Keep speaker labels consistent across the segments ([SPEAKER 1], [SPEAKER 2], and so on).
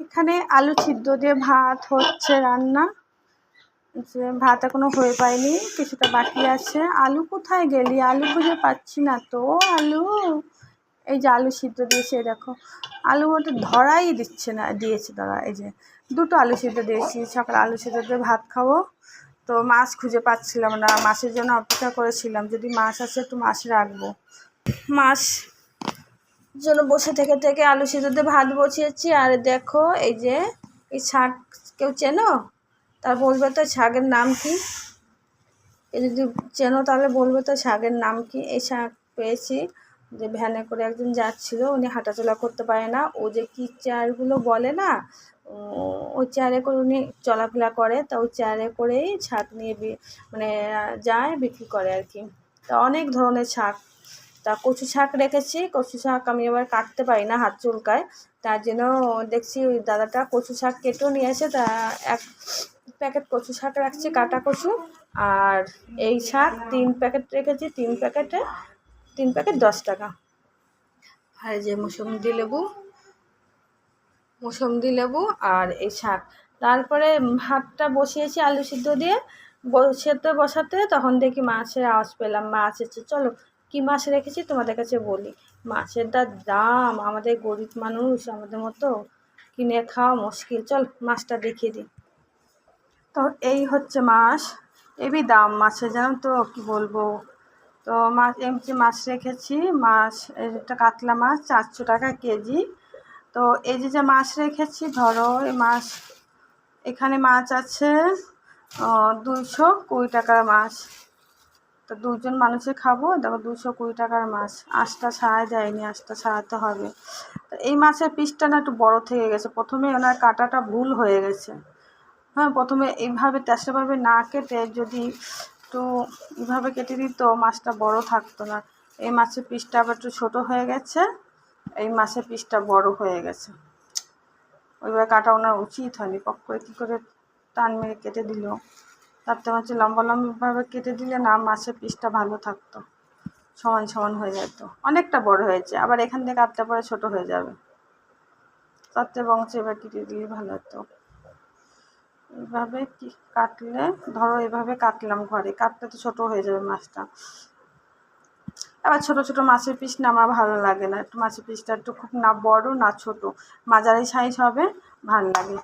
[SPEAKER 1] এখানে আলু সিদ্ধ দিয়ে ভাত হচ্ছে রান্না। ভাত এখনও হয়ে পায়নি, কিছুটা বাকি আছে। আলু কোথায় গেলি? আলু খুঁজে পাচ্ছি না তো। আলু, এই যে আলু সিদ্ধ দিয়েছে দেখো। আলু ওটা ধরাই দিচ্ছে না, দিয়েছে দাদা এই যে দুটো আলু সিদ্ধ দিয়েছি। সকালে আলু সিদ্ধ দিয়ে ভাত খাব। তো মাছ খুঁজে পাচ্ছিলাম না, মাছের জন্য অপেক্ষা করেছিলাম। যদি মাছ আসে একটু মাছ রাখব। মাছ জন্য বসে থেকে থেকে আলু সিদ্ধতে ভাত বসিয়েছি। আর দেখো, এই যে, এই শাক কেউ চেনো? তার বলবে তো শাকের নাম কি? যদি চেনো, তাহলে বলবে তো শাকের নাম কি? এই শাক পেয়েছি। যে ভ্যানে করে একজন যাচ্ছিল, উনি হাঁটাচলা করতে পারে না। ও যে কী চেয়ারগুলো বলে না ওই চেয়ারে করে উনি চলাফেরা করে। তা ওই চেয়ারে করেই শাক নিয়ে মানে যায়, বিক্রি করে আর কি। তা অনেক ধরনের শাক তা কচু শাক রেখেছি, কচু শাক আমি এবার কাটতে পারি না, হাত চুলকায়। তার জন্য দেখছি দাদাটা কচু শাক কেটেও নিয়ে এসে তা এক প্যাকেট কচু শাক রাখছি, কাটা কচু। আর এই শাক তিন প্যাকেট রেখেছি, তিন প্যাকেটে, তিন প্যাকেট দশ টাকা। আর যে মুসম্বি লেবু মুসম্বি লেবু আর এই শাক। তারপরে ভাতটা বসিয়েছি আলু সিদ্ধ দিয়ে। বসাতে বসাতে, তখন দেখি মাছের আওয়াজ পেলাম, মাছ এসেছে, চলো কী মাছ রেখেছি তোমাদের কাছে বলি। মাছের যা দাম, আমাদের গরিব মানুষ, আমাদের মতো কিনে খাওয়া মুশকিল। চল মাছটা দেখিয়ে দিই। তো এই হচ্ছে মাছ। এবি দাম মাছের, জানো তো কি বলব? তো মাছ এমনি মাছ রেখেছি। মাছ, এটা কাতলা মাছ, চারশো টাকা কেজি। তো এই যে যে মাছ রেখেছি, ধরো এই মাছ, এখানে মাছ আছে দুশো কুড়ি টাকার মাছ। তো দুজন মানুষে খাব, দেখো দুশো কুড়ি টাকার মাছ। আঁশটা ছাড়াই যায়নি আঁশটা ছাড়াতে হবে। তো এই মাছের পিসটা না একটু বড় থেকে গেছে। প্রথমে ওনার কাটাটা ভুল হয়ে গেছে। হ্যাঁ প্রথমে এইভাবে তেসরাভাবে না কেটে যদি একটু এইভাবে কেটে দিত, মাছটা বড় থাকতো না। এই মাছের পিসটা আবার একটু ছোটো হয়ে গেছে, এই মাছের পিসটা বড় হয়ে গেছে। ওইভাবে কাটা ওনার উচিত হয়নি। পক করে কী করে টান মেরে কেটে দিল? তার থেকে হচ্ছে লম্বা লম্বাভাবে কেটে দিলে না মাছের পিসটা ভালো থাকতো। সমান সমান হয়ে যেত। অনেকটা বড় হয়েছে, আবার এখান থেকে কাটতে পরে ছোটো হয়ে যাবে। থেকে বংশ এবার কেটে দিলে ভালো হতো। এইভাবে কি কাটলে? ধরো এভাবে কাটলাম ঘরে, কাটলে তো ছোটো হয়ে যাবে মাছটা। আবার ছোটো ছোটো মাছের পিস না আমার ভালো লাগে না। একটু মাছের পিসটা একটু খুব না বড় না ছোট। মাঝারি সাইজ হবে, ভালো লাগে।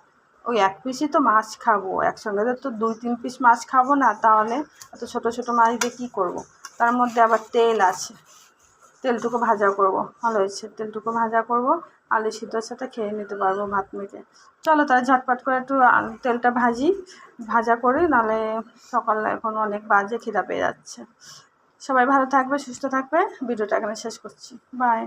[SPEAKER 1] ওই এক পিসই তো মাছ খাব, একসঙ্গে তো দুই, তিন পিস মাছ খাব না, তাহলে এত ছোটো ছোটো মাছ দিয়ে কী করব? তার মধ্যে আবার তেল আছে। তেলটুকু ভাজা করব, ভালো হয়েছে। তেলটুকু ভাজা করব, আলু সিদ্ধর সাথে খেয়ে নিতে পারব ভাত মেখে। চলো তাহলে ঝটপট করে একটু তেলটা ভাজি, ভাজা করি নাহলে সকাল এখন অনেক বাজে খিদা পেয়ে যাচ্ছে। সবাই ভালো থাকবে, সুস্থ থাকবে, ভিডিওটা এখানে শেষ করছি। বাই